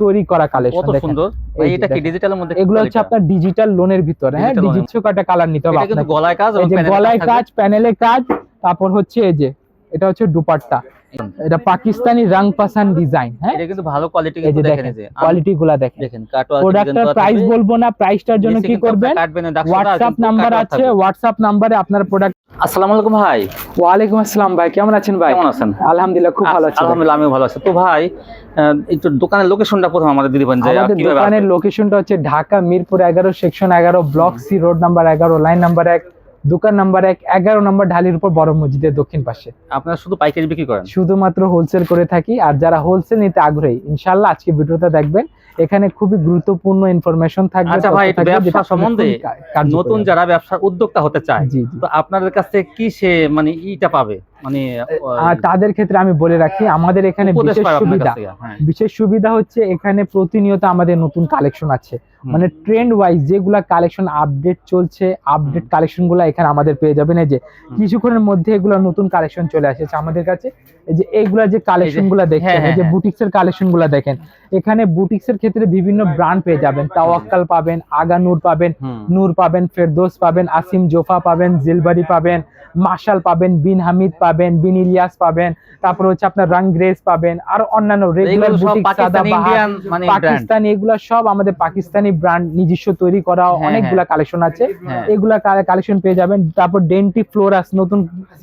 তৈরি করা কালেকশন কত সুন্দর। ভাই এটা কি ডিজিটালের মধ্যে এগুলো হচ্ছে আপনার ডিজিটাল লোনের ভিতরে হ্যাঁ। ডিজিটাল কাটা কালার নিতে হবে আপনাকে? গলায় কাজ গলায় কাজ প্যানেলে কাজ তারপর হচ্ছে এই যে এটা হচ্ছে দুপাট্টা। এটা পাকিস্তানি রং পাসান ডিজাইন হ্যাঁ? এটা কিন্তু ভালো কোয়ালিটি কিন্তু দেখেন দেখেন এই যে কোয়ালিটি গুলা দেখেন। দেখেন প্রোডাক্টের প্রাইস বলব না প্রাইসটার জন্য কি করবেন? নাম্বার আছে হোয়াটসঅ্যাপ নাম্বারে আপনার প্রোডাক্ট আসসালামু আলাইকুম ভাই। ওয়ালাইকুম আসসালাম ভাই কেমন আছেন ভাই? কেমন আছেন? আলহামদুলিল্লাহ খুব ভালো আছি। আলহামদুলিল্লাহ আমিও ভালো আছি। তো ভাই একটু দোকানের লোকেশনটা প্রথম আমাদের দিদি বলেন যে আমাদের দোকানের লোকেশনটা হচ্ছে ঢাকা মিরপুর এগারো সেকশন এগারো ব্লক সি রোড নাম্বার এগারো লাইন নাম্বার এক। দোকান নাম্বার এক এগারো নম্বর ঢালির উপর বড় মসজিদের দক্ষিণ পাশে। আপনারা শুধু পাইকারি বিক্রি করেন? শুধুমাত্র হোলসেল করে থাকি আর যারা হোলসেল নিতে আগ্রহী ইনশাল্লাহ আজকে ভিডিওটা দেখবেন। এখানে খুবই গুরুত্বপূর্ণ ইনফরমেশন থাকবে আচ্ছা ভাই, ব্যবসা সম্বন্ধে নতুন যারা ব্যবসা উদ্যোক্তা হতে চায় তো আপনাদের কাছ কি সে মানে ইটা পাবে? মানে আর তাদের ক্ষেত্রে আমি বলে রাখি আমাদের এখানে বিশেষ সুবিধা হ্যাঁ। বিশেষ সুবিধা হচ্ছে এখানে প্রতিনিয়ত আমাদের নতুন কালেকশন আছে। মানে ট্রেন্ড ওয়াইজ যেগুলা কালেকশন আপডেট চলছে আপডেট। কালেকশনগুলো এখানে আমাদের পেয়ে যাবেন। এই যে কিছুক্ষণের মধ্যে এগুলো নতুন কালেকশন চলে আসছে আমাদের কাছে। এই যে এইগুলা যে কালেকশনগুলা দেখছেন হ্যাঁ, এই যে হ্যাঁ। বুটিক্স এর কালেকশনগুলা দেখেন এখানে বুটিক্স এর ক্ষেত্রে বিভিন্ন ব্র্যান্ড পেয়ে যাবেন। তাওয়াক্কাল পাবেন আগা নূর পাবেন নূর পাবেন ফেরদোস পাবেন আসিম জোফা পাবেন জিলবারি পাবেন মাশাল পাবেন বিন হামিদ পাবেন বিন ইলিয়াস পাবেন তারপর হচ্ছে আপনার রং গ্রেস পাবেন আর অন্যান্য রেগুলার এগুলো সব বুটিক পাকিস্তানি মানে পাকিস্তানি এগুলা সব আমাদের পাকিস্তানি ব্র্যান্ড নিজস্ব তৈরি করা হ্যাঁ, অনেকগুলা কালেকশন আছে। হ্যাঁ। এগুলা কালেকশন পেয়ে যাবেন। তারপর ডেন্টি ফ্লোরাস নতুন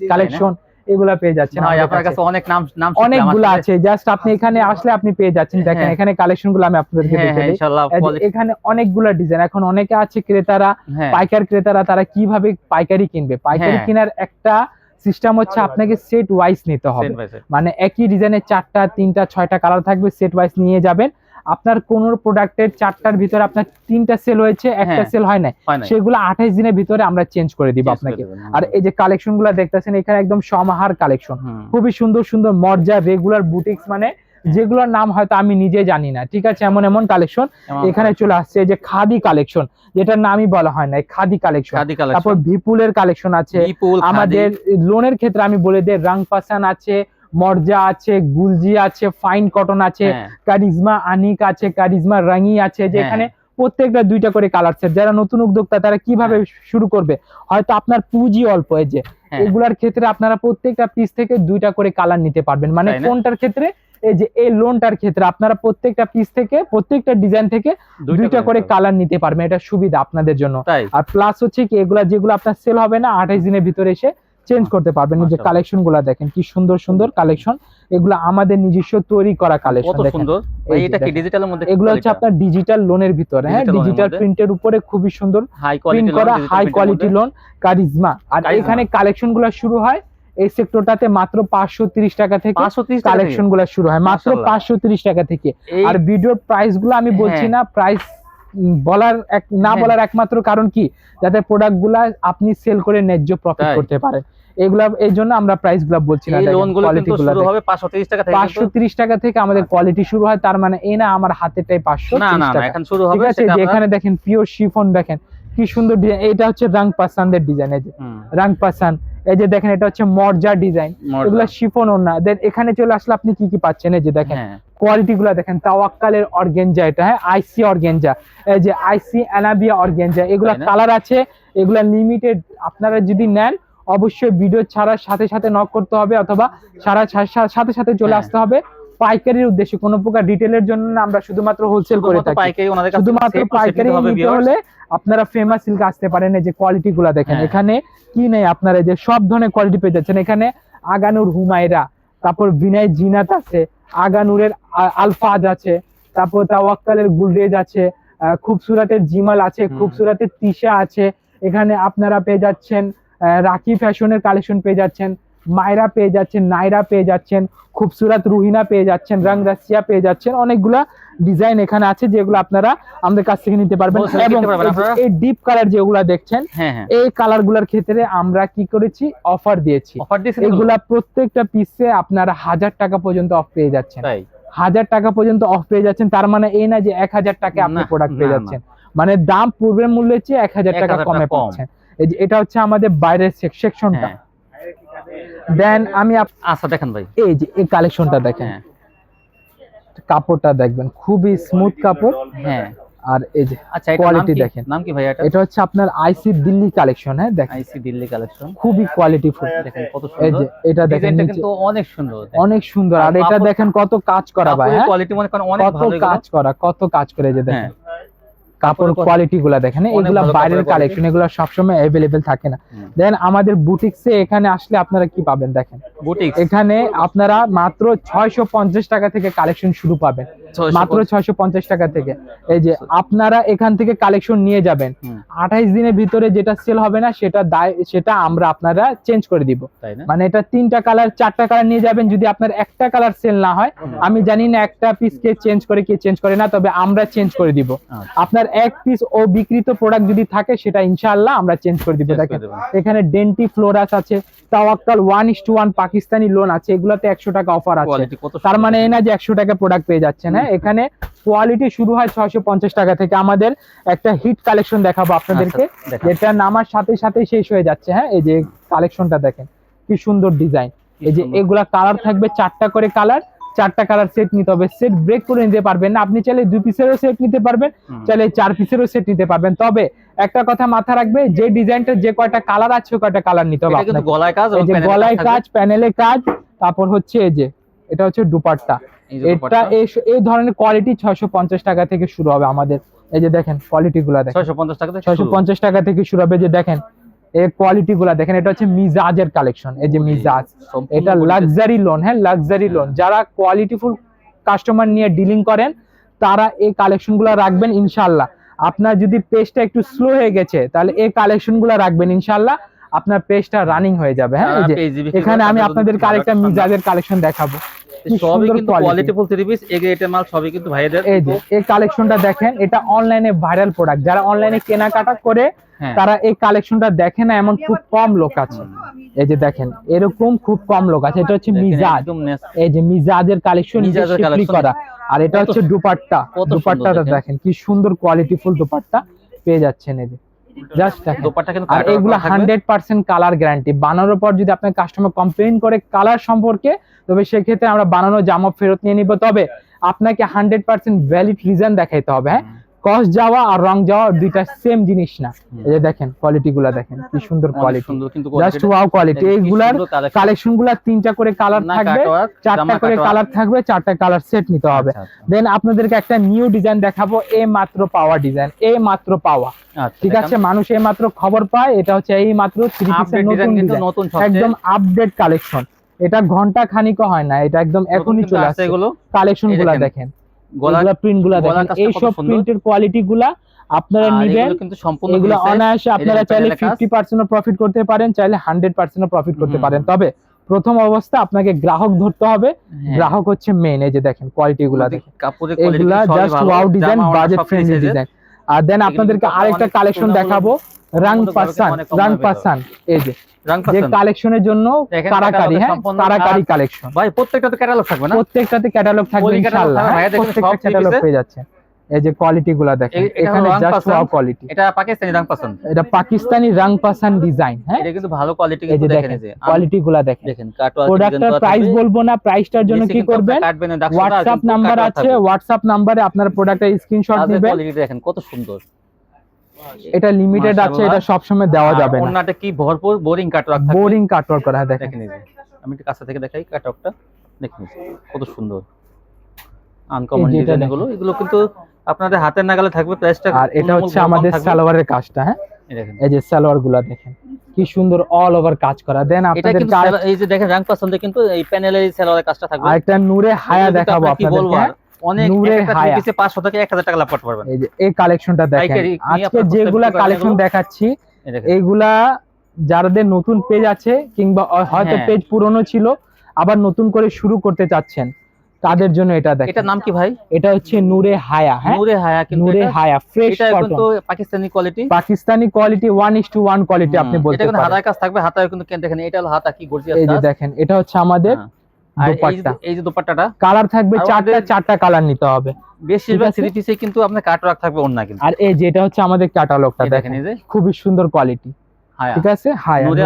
কালেকশন এগুলা পেয়ে যাচ্ছেন। ভাই আপনার কাছে। অনেক নাম নাম অনেকগুলা। আছে। জাস্ট আপনি এখানে আসলে আপনি পেয়ে যাচ্ছেন। দেখেন হ্যাঁ। এখানে কালেকশনগুলো আমি আপনাদেরকে হ্যাঁ দেখে হ্যাঁ দিই। ইনশাআল্লাহ এই যে quality- এখানে অনেকগুলা ডিজাইন এখন অনেকে আছে ক্রেতারা হ্যাঁ। পাইকার ক্রেতারা তারা কীভাবে পাইকারি কিনবে? পাইকারি হ্যাঁ। কেনার একটা সিস্টেম হচ্ছে আপনাকে সেট ওয়াইজ নিতে হবে। মানে একই ডিজাইনের চারটা তিনটা ছয়টা কালার থাকবে সেট ওয়াইজ নিয়ে যাবেন। আপনার কোন প্রোডাক্টের চারটার ভিতরে আপনার তিনটা সেল হয়েছে একটা হ্যাঁ। সেল হয় না হয় সেগুলো আঠাইশ দিনের ভিতরে আমরা চেঞ্জ করে দিব আপনাকে। আর এই যে কালেকশনগুলা দেখতেছেন এখানে একদম সমাহার কালেকশন খুবই সুন্দর সুন্দর মর্জা রেগুলার বুটিক্স মানে যেগুলোর নাম হয়তো আমি নিজে জানি না। ঠিক আছে এমন এমন কালেকশন এখানে চলে আসছে যে খাদি কালেকশন যেটার নামই বলা হয় না খাদি কালেকশন তারপর বিপুলের কালেকশন আছে। আমাদের লোনের ক্ষেত্রে আমি বলে দিই রাং পাসান আছে মর্জা আছে গুলজি আছে ফাইন কটন আছে হ্যাঁ, কারিজমা আনিক আছে কারিজমা রাঙি আছে হ্যাঁ। প্রত্যেকটা দুইটা করে কালার সেট যারা নতুন উদ্যোক্তা তারা কীভাবে শুরু করবে? হয়তো আপনার পুঁজি অল্প এই যে। হ্যাঁ। এগুলার ক্ষেত্রে আপনারা প্রত্যেকটা পিস থেকে দুইটা করে কালার নিতে পারবেন। মানে? কোনটার ক্ষেত্রে এই যে এই লোনটার ক্ষেত্রে আপনারা প্রত্যেকটা পিস থেকে প্রত্যেকটা ডিজাইন থেকে দুইটা করে কালার নিতে পারবেন। এটা সুবিধা আপনাদের জন্য। আর প্লাস হচ্ছে কি এগুলা যেগুলো আপনার সেল হবে না আঠাইশ দিনের ভিতরে এসে চেঞ্জ করতে পারবেন। যে কালেকশনগুলা দেখেন কি সুন্দর সুন্দর কালেকশন এগুলো আমাদের নিজস্ব তৈরি করা কালেকশন দেখেন। এটা কি ডিজিটালের মধ্যে এগুলো হচ্ছে আপনার ডিজিটাল লোনের ভিতরে। হ্যাঁ ডিজিটাল প্রিন্টের উপরে খুবই সুন্দর হাই প্রিন্ট করা হাই কোয়ালিটি লোন কারিজমা আর এখানে কালেকশনগুলো শুরু হয় এই সেক্টরটাতে মাত্র পাঁচশো তিরিশ টাকা থেকে কালেকশনগুলো শুরু হয়। মাত্র পাঁচশো তিরিশ টাকা থেকে। আর ভিডিওর প্রাইসগুলো আমি বলছি হ্যাঁ। না প্রাইস বলার এক না হ্যাঁ। বলার একমাত্র কারণ কি? যাতে প্রোডাক্টগুলা আপনি সেল করে ন্যায্য প্রফিট করতে পারে। এগুলা এই জন্য আমরা প্রাইসগুলা বলছি না। শুরু হবে 530 টাকা থেকে পাঁচশো কিন্তু- তিরিশ টাকা থেকে আমাদের কোয়ালিটি শুরু হয় তার মানে এই না আমার হাতেটাই পাঁচশো না না না টাকা। এখন শুরু হবে সেটা এখানে দেখেন পিওর শিফন দেখেন কি সুন্দর ডিজাইন এটা হচ্ছে রাং পাসানদের ডিজাইন এই যে। রাং পাসান এই যে দেখেন এটা হচ্ছে মর্জা ডিজাইন। এগুলা শিফন না। দেন এখানে চলে আসলে আপনি কি কি পাচ্ছেন এই যে দেখেন। হ্যাঁ, কোয়ালিটি গুলা দেখেন তাওয়াক্কালের অর্গেঞ্জা এটা হ্যাঁ আইসি অর্গেঞ্জা এই যে আইসি অ্যানাবিয়া অর্গেঞ্জা এগুলা কালার আছে এগুলা লিমিটেড আপনারা যদি নেন অবশ্যই ভিডিও ছাড়ার সাথে সাথে নক করতে হবে অথবা সারা সাথে সাথে চলে হ্যাঁ। আসতে হবে পাইকারির উদ্দেশ্যে কোনো প্রকার রিটেলের জন্য না আমরা শুধুমাত্র হোলসেল করে থাকি পাইকারি ওনাদের কাছে শুধুমাত্র পাইকারি নিতে। হলে আপনারা ফেমাস সিল্ক আসতে পারেন এই যে কোয়ালিটি গুলা দেখেন হ্যাঁ। এখানে কি নেই আপনারা এই যে সব ধরনের কোয়ালিটি পেয়ে যাচ্ছেন এখানে আগানুর হুমায়রা তারপর বিনয় জিনাত আছে আগানুরের আলফাজ আছে তারপর তাওয়াক্কালের গুলরেজ আছে খুবসুরাতের জিমাল আছে। খুবসুরাতের তিশা আছে এখানে আপনারা পেয়ে যাচ্ছেন রাখি ফ্যাশনের কালেকশন পেয়ে যাচ্ছেন মায়রা পেয়ে যাচ্ছেন নাইরা পেয়ে যাচ্ছেন খুবসুরাত রুহিনা পেয়ে যাচ্ছেন রং রাশিয়া পেয়ে যাচ্ছেন অনেকগুলা ডিজাইন এখানে আছে যেগুলো আপনারা আমাদের কাছ থেকে নিতে পারবেন। এবং এই ডিপ কালার যেগুলা দেখছেন হ্যাঁ হ্যাঁ। এই কালারগুলার ক্ষেত্রে আমরা কি করেছি? অফার দিয়েছি। এগুলো? প্রত্যেকটা পিসে আপনারা হাজার টাকা পর্যন্ত অফ পেয়ে যাচ্ছেন। হাজার টাকা পর্যন্ত অফ পেয়ে যাচ্ছেন তার মানে এই না যে এক হাজার টাকা আপনি প্রোডাক্ট পেয়ে যাচ্ছেন। মানে দাম পূর্বের মূল্যের চেয়ে এক হাজার টাকা কমে। পাচ্ছেন। এই যে এটা হচ্ছে আমাদের বাইরের সেকশনটা হ্যাঁ। দেন আমি আপ- আচ্ছা দেখেন ভাই। এই যে এই কালেকশনটা দেখেন। হ্যাঁ। কাপড়টা দেখবেন খুবই স্মুথ কাপড়। হ্যাঁ। আর এই যে আচ্ছা এটা নাম Quality কি? দেখেন। নাম কি ভাই এটা এটা হচ্ছে আপনার আইসি দিল্লি কালেকশন হ্যাঁ দেখেন। আইসি দিল্লি কালেকশন খুবই কোয়ালিটি ফুল দেখেন কত সুন্দর এই যে এটা দেখেন এটা কিন্তু অনেক সুন্দর অনেক সুন্দর। আর এটা দেখেন কত কাজ করা ভাই হ্যাঁ? কোয়ালিটি মানে অনেক কত ভালো কাজ করা কত কাজ করে এই যে দেখেন। হ্যাঁ কাপড় কোয়ালিটি গুলা দেখেন এগুলো বাইরের কালেকশন এগুলো সবসময় অ্যাভেলেবেল থাকে না। দেন আমাদের বুটিক্সে এখানে আসলে আপনারা কি পাবেন দেখেন? বুটিক্স এখানে আপনারা মাত্র ছয়শো পঞ্চাশ টাকা থেকে কালেকশন শুরু পাবেন। মাত্র ছয়শো পঞ্চাশ টাকা থেকে। এই যে আপনারা এখান থেকে কালেকশন নিয়ে যাবেন। আঠাইশ দিনের ভিতরে যেটা সেল হবে না সেটা দায় সেটা আমরা আপনারা চেঞ্জ করে দিব। মানে এটা তিনটা কালার চারটা কালার নিয়ে যাবেন। যদি আপনার একটা কালার সেল না হয় আমি জানি না একটা পিস কে চেঞ্জ করে কে চেঞ্জ করে না তবে আমরা চেঞ্জ করে দিব। আচ্ছা। আপনার এক পিস ও বিকৃত প্রোডাক্ট যদি থাকে সেটা ইনশাআল্লাহ আমরা চেঞ্জ করে দিব। দেখেন এখানে ডেন্টি ফ্লোরাস আছে Tawakkal one is to one Pakistani lawn আছে এগুলোতে একশো টাকা অফার আছে। তার মানে এই না যে একশো টাকা প্রোডাক্ট পেয়ে যাচ্ছেন হ্যাঁ এখানে কোয়ালিটি শুরু হয় ছয়শো পঞ্চাশ টাকা থেকে। আমাদের একটা হিট কালেকশন দেখাবো আপনাদেরকে। আচ্ছা, যেটা নামার সাথে সাথে শেষ হয়ে যাচ্ছে হ্যাঁ এই যে কালেকশনটা দেখেন কি সুন্দর ডিজাইন এই যে এগুলা কালার থাকবে চারটা করে কালার চারটা কালার সেট নিতে হবে। সেট ব্রেক করে নিতে পারবেন না। আপনি চাইলে দুই পিসেরও সেট নিতে পারবেন। চাইলে চার পিসেরও সেট নিতে পারবেন। তবে একটা কথা মাথা রাখবে যে ডিজাইনটা যে কয়টা কালার আছে কয়টা কালার নিতে হবে গলায় কাজ গলায় কাজ প্যানেলে কাজ তারপর হচ্ছে এই যে এটা হচ্ছে দুপাট্টা। এটা এই ধরনের কোয়ালিটি ছয়শো পঞ্চাশ টাকা থেকে শুরু হবে আমাদের। এই যে দেখেন কোয়ালিটি গুলা দেখেন। 650 টাকা ছয়শো পঞ্চাশ টাকা থেকে শুরু হবে যে দেখেন এই কোয়ালিটি গুলা দেখেন এটা হচ্ছে মিজাজের কালেকশন এই যে মিজাজ। এটা লাক্সারি লোন হ্যাঁ লাক্সারি লোন যারা কোয়ালিটিফুল কাস্টমার নিয়ে ডিলিং করেন তারা এই কালেকশনগুলা রাখবেন ইনশাল্লাহ আপনার যদি পেজটা একটু স্লো হয়ে গেছে তাহলে এই কালেকশনগুলা রাখবেন ইনশাল্লাহ আপনার পেজটা রানিং হয়ে যাবে হ্যাঁ এই যে যারা page বিক্রি করে এখানে আমি আপনাদের আরেকটা মিজাজের কালেকশন দেখাবো। সবই কিন্তু। কোয়ালিটি ফুল থ্রি পিস এ মাল সবই কিন্তু ভাইদের এই যে এই কালেকশনটা দেখেন এটা অনলাইনে ভাইরাল প্রোডাক্ট যারা অনলাইনে কেনাকাটা করে হ্যাঁ। তারা এই কালেকশনটা দেখে না এমন খুব কম লোক আছে। এই যে দেখেন এরকম খুব কম লোক আছে। এটা হচ্ছে মিজাজ। এই যে মিজাজের কালেকশন করা। আর এটা হচ্ছে দুপাট্টা। দুপাট্টাটা দেখেন। কি সুন্দর কোয়ালিটি ফুল দুপাট্টা পেয়ে যাচ্ছেন এই যে। জাস্ট দোপাট্টা কিন্তু আর এগুলো করা থাকবে। হান্ড্রেড পার্সেন্ট কালার গ্যারান্টি বানানোর পর যদি আপনার কাস্টমার কমপ্লেইন করে কালার সম্পর্কে তবে সেক্ষেত্রে আমরা বানানো জামা ফেরত নিয়ে নিব। তবে আপনাকে হান্ড্রেড পার্সেন্ট ভ্যালিড রিজন দেখাইতে হবে হ্যাঁ? কস্ট যাওয়া আর রং যাওয়া দুইটা সেম জিনিস না। এই যে দেখেন কোয়ালিটি গুলা দেখেন কি সুন্দর কোয়ালিটি সুন্দর কিন্তু জাস্ট ওয়াও কোয়ালিটি এইগুলার কালেকশনগুলা তিনটা করে কালার থাকবে চারটা করে কালার থাকবে চারটা কালার সেট নিতে হবে। আচ্ছা, আচ্ছা। দেন আপনাদেরকে একটা নিউ ডিজাইন দেখাবো এ মাত্র পাওয়া ডিজাইন এ মাত্র পাওয়া। আচ্ছা, ঠিক আছে? মানুষ এই মাত্র খবর পায় এটা হচ্ছে এই মাত্র থ্রি পিসের নতুন নতুন একদম আপডেট কালেকশন এটা ঘণ্টা খানিকও হয় না এটা একদম এখনই চলে আসছে কালেকশনগুলা দেখেন। গলা প্রিন্টগুলা দেখেন। এইসব প্রিন্টের কোয়ালিটি গুলা আপনারা নিবেন। কিন্তু সম্পূর্ণ এগুলো অনায়াসে আপনারা চাইলে ফিফটি পার্সেন্ট প্রফিট করতে পারেন চাইলে হান্ড্রেড পার্সেন্ট প্রফিট করতে পারেন। তবে প্রথম অবস্থা আপনাকে গ্রাহক ধরতে হবে। হ্যাঁ। গ্রাহক হচ্ছে মেন এই যে দেখেন কোয়ালিটি গুলা দেখেন। কাপড়ের সবই just wow design budget friendly design আর দেন আপনাদেরকে আরেকটা কালেকশন দেখাবো। রং পাসান রং পাসান এই যে কালেকশনের জন্য কারাকারি হ্যাঁ? কারাকারি কালেকশন ভাই প্রত্যেকটাতে ক্যাটালগ থাকবে না? প্রত্যেকটাতে ক্যাটালগ থাকবে Poly ইনশাআল্লাহ থাকবে, ভাইয়া দেখুন প্রত্যেকটা ক্যাটালগ পেয়ে যাচ্ছে। এই যে কোয়ালিটি গুলা দেখেন এখানে জাস্ট ওয়াও কোয়ালিটি এটা পাকিস্তানি রং পছন্দ? এটা পাকিস্তানি রাং পাসান ডিজাইন হ্যাঁ? এটা কিন্তু ভালো কোয়ালিটি কিন্তু দেখেন এই যে কোয়ালিটি গুলা দেখেন। দেখেন প্রোডাক্টের প্রাইস বলব না প্রাইসটার জন্য কি করবেন? হোয়াটসঅ্যাপ নাম্বার আছে হোয়াটসঅ্যাপ নাম্বারে আপনার প্রোডাক্টের স্ক্রিনশট দিবেন। কোয়ালিটি দেখেন কত সুন্দর। এটা লিমিটেড আছে। এটা সবসময় দেওয়া যাবে না। ওন্নাটা কি ভরপুর বোরিং কাটওয়ার্ক থাকবে? বোরিং কাটওয়ার্ক করা হয় দেখেন। আমি একটু কাছে থেকে দেখাই কাটওয়ার্কটা দেখেন কত সুন্দর। Uncommon design. এগুলো এগুলো কিন্তু আপনাদের হাতের নাগালে থাকবে প্রাইসটা আর এটা হচ্ছে আমাদের সালোয়ারের কাজটা হ্যাঁ? এই যে সালোয়ারগুলা দেখেন কি সুন্দর অল ওভার কাজ করা। দেন আপনাদের এই যে দেখেন রাং পছন্দে কিন্তু এই প্যানেলের সালোয়ারের কাজটা থাকবে। আরেকটা নূরে হায়া দেখাবো আপনাদেরকে আর, অনেক নূরে একটা হায়া। পিসে 500 থেকে 1000 টাকা লাভ করতে পারবেন এই যে এই কালেকশনটা দেখেন। আজকে যেগুলা কালেকশন দেখাচ্ছি এইগুলা যাদের নতুন পেজ আছে কিংবা হয়তো হ্যাঁ। পেজ পুরনো ছিল আবার নতুন করে শুরু করতে চাচ্ছেন তাদের জন্য এটা দেখেন। এটার নাম কি ভাই? এটা হচ্ছে নূরে হায়া হ্যাঁ? নূরে হায়া কিন্তু নূরে হায়া ফ্রেশ এটা কিন্তু Pakistani quality Pakistani quality one is to one quality আপনি বলতে এটা কিন্তু পারেন। হাতায় কাজ থাকবে হাতায় কিন্তু কেন দেখেন এটা হলো হাতা কি গর্জিয়াস এই যে দেখেন এটা হচ্ছে আমাদের হ্যাঁ। এই যে- দোপাট্টা। এই যে দোপাট্টাটা কালার থাকবে চারটা চারটা কালার নিতে হবে। বেশিরভাগ থ্রি পিসে কিন্তু আপনার কাটওয়ার্ক থাকবে অন্য কিন্তু। আর এই যে এটা হচ্ছে আমাদের ক্যাটালগটা দেখেন এই যে। খুবই সুন্দর কোয়ালিটি ঠিক আছে? হায়া নূরে।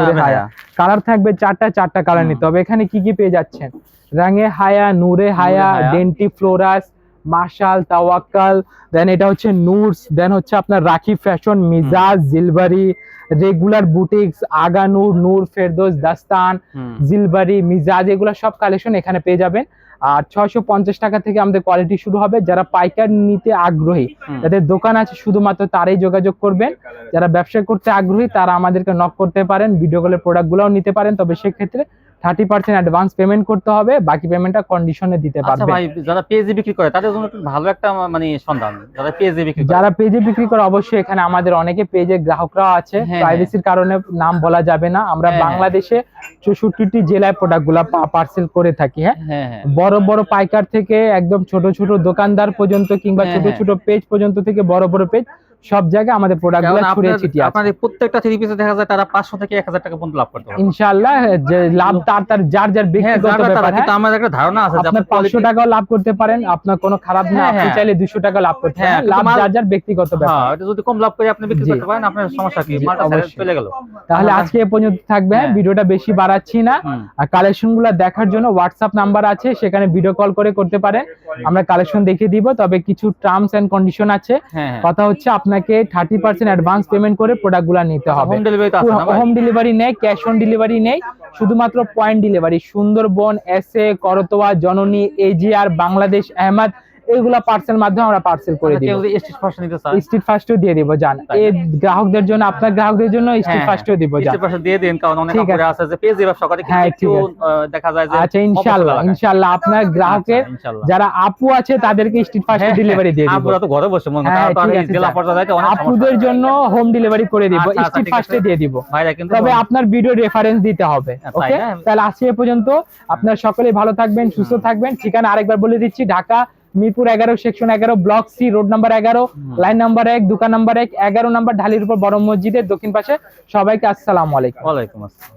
কালার থাকবে চারটা চারটা কালার নিতে হবে। এখানে কি কি পেয়ে যাচ্ছেন? রাঙে হায়া নূরে হায়া। ডেন্টি ফ্লোরাস মার্শাল তাওয়াক্কাল দেন এটা হচ্ছে নুরস দেন হচ্ছে আপনার রাখি ফ্যাশন মিজাজ জিলবারি রেগুলার বুটিক্স আগানুর নূর নূর ফেরদোস দাস্তান জিলবারি মিজাজ এগুলো সব কালেকশন এখানে পেয়ে যাবেন। আর ছয়শো পঞ্চাশ টাকা থেকে আমাদের কোয়ালিটি শুরু হবে। যারা পাইকার নিতে আগ্রহী যাদের দোকান আছে শুধুমাত্র তারাই যোগাযোগ করবেন। যারা ব্যবসা করতে আগ্রহী তারা আমাদেরকে নক করতে পারেন ভিডিও কলের প্রোডাক্টগুলোও নিতে পারেন। তবে সেক্ষেত্রে থার্টি পার্সেন্ট অ্যাডভান্স পেমেন্ট করতে হবে বাকি পেমেন্টটা কন্ডিশনে দিতে আচ্ছা পারবেন ভাই যারা পেজে বিক্রি করে তাদের জন্য একটু ভালো একটা মানে সন্ধান। যারা পেজে বিক্রি করে। যারা পেজে বিক্রি করে অবশ্যই এখানে আমাদের অনেকে পেজে গ্রাহকরাও আছে। হ্যাঁ, প্রাইভেসির কারণে নাম বলা যাবে না। আমরা হ্যাঁ, হ্যাঁ। বাংলাদেশে চৌষট্টিটি জেলায় প্রোডাক্টগুলো পার্সেল করে থাকি হ্যাঁ? হ্যাঁ হ্যাঁ। বড় বড় পাইকার থেকে একদম ছোট ছোট দোকানদার পর্যন্ত কিংবা হ্যাঁ, ছোট হ্যাঁ। ছোট পেজ পর্যন্ত থেকে বড় বড় পেজ সব জায়গায় আমাদের প্রোডাক্টগুলো কারণ ছড়িয়ে ছিটিয়ে আছে। আপনার এই প্রত্যেকটা থ্রি পিসে দেখা যায় তারা পাঁচশো থেকে এক হাজার টাকা পর্যন্ত লাভ করতে পারে ইনশাআল্লাহ যে লাভ তার তার যার যার হ্যাঁ ব্যক্তিগত ব্যাপার কিন্তু হ্যাঁ। আমার একটা ধারণা আছে যে পাঁচশো quality- টাকাও লাভ করতে পারেন আপনার কোনো খারাপ না হ্যাঁ, আপনি হ্যাঁ। চাইলে দুশো টাকা লাভ করতে হ্যাঁ, পারেন লাভ যার যার ব্যক্তিগত ব্যাপার। হ্যাঁ এটা যদি কম লাভ করে আপনি বিক্রি করতে পারেন আপনার সমস্যা কি? মালটা। চলে গেল। তাহলে আজকে এ পর্যন্ত থাকবে হ্যাঁ, হ্যাঁ। ভিডিওটা বেশি বাড়াচ্ছি না। আর কালেকশনগুলো দেখার জন্য হোয়াটসঅ্যাপ নাম্বার আছে সেখানে ভিডিও কল করে করতে পারেন। আমরা কালেকশন দেখিয়ে দিব তবে কিছু টার্মস এন্ড কন্ডিশন আছে। হ্যাঁ হ্যাঁ। কথা হচ্ছে আপনাকে থার্টি পার্সেন্ট অ্যাডভান্স পেমেন্ট করে প্রোডাক্টগুলা নিতে হবে। না ভাই? হোম ডেলিভারি নেই ক্যাশ অন ডেলিভারি নেই শুধুমাত্র point delivery Sundarban S A Karatoya Janani AGR Bangladesh Ahmad এইগুলা পার্সেল মাধ্যমে আমরা পার্সেল করে আচ্ছা, দিব। যদি স্ট্রিট ফার্স্ট নিতে চায়? স্ট্রিট ফাস্টও দিয়ে দিব জান। এই গ্রাহকদের জন্য আপনার গ্রাহকদের জন্য স্ট্রিট হ্যাঁ, ফাস্টও দিব জান। স্ট্রিট ফার্স্ট দিয়ে দিন কারণ অনেক কাপড়ে আছে। যে পেজে ব্যবসা করে কিন্তু হ্যাঁ, দেখা যায় যে আচ্ছা ইনশাআল্লাহ ইনশাআল্লাহ আপনার গ্রাহকের আচ্ছা, যারা আপু আছে তাদেরকে স্ট্রিট ফাস্ট হ্যাঁ, ডেলিভারি দিয়ে দিব। আপুরা তো ঘরে বসে মনে হ্যাঁ, তারা তো আছে, জেলা। পর্যায়ে যাইতে অনেক আপুদের জন্য হোম ডেলিভারি করে দিব আচ্ছা, আচ্ছা, স্ট্রিট ঠিক ফাস্টে দিয়ে দিব। ভাইরা কিন্তু তবে আপনার ভিডিও রেফারেন্স দিতে হবে হ্যাঁ, ওকে তাহলে আজকে পর্যন্ত আপনার সকলেই ভালো থাকবেন সুস্থ থাকবেন। ঠিকানা আরেকবার বলে দিচ্ছি ঢাকা মিরপুর এগারো সেকশন এগারো ব্লক সি রোড নাম্বার এগারো লাইন নাম্বার এক দোকান নাম্বার এক এগারো নাম্বার ঢালির উপর বড় মসজিদের দক্ষিণ পাশে সবাইকে আসসালাম আলাইকুম। ওয়ালাইকুম আসসালাম।